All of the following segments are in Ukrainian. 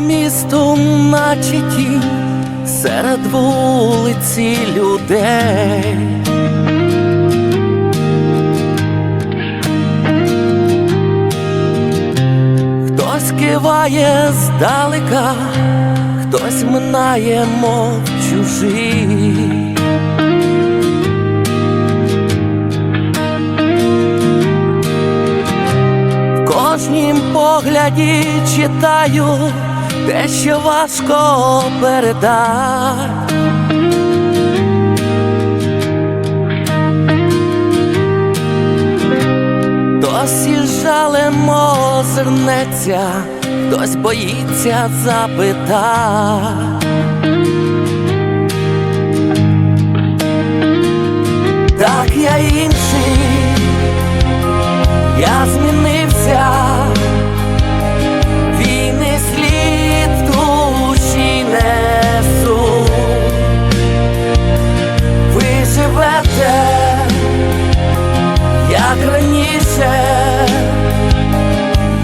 по місту, наче тінь серед вулиці людей. Хтось киває здалека, хтось минає, мов чужий. В кожнім погляді читаю те, що важко передати. Хтось із жалем озирнеться, хтось боїться запитати. Так я інший, я змінився, раніше,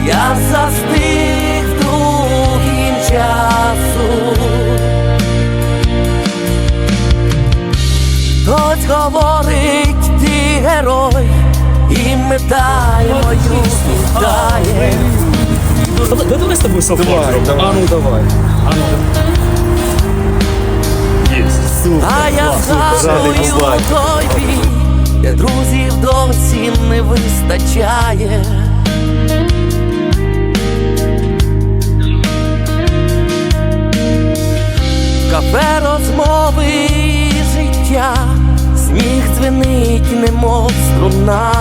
я застиг в другім часу. Хтось говорить, ти герой, і медаль мою віддає. Давай, давай с тобой селфи Давай, зробимо. давай. А ну давай. А ну Есть. Супер, А я згадую той бій, де друзів досі не вистачає. Кафе розмови і життя, сміх дзвенить, немов струна.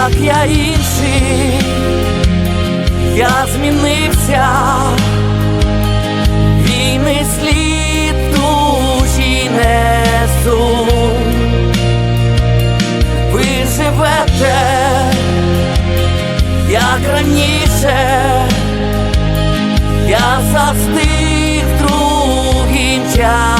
Так я інший, я змінився, війни слід душі несу. Ви живете як раніше, я застиг другим часом.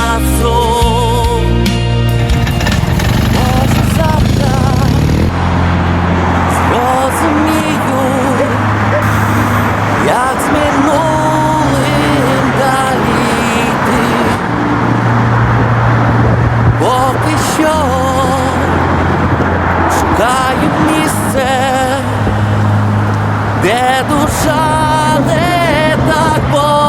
Де душа не так болить,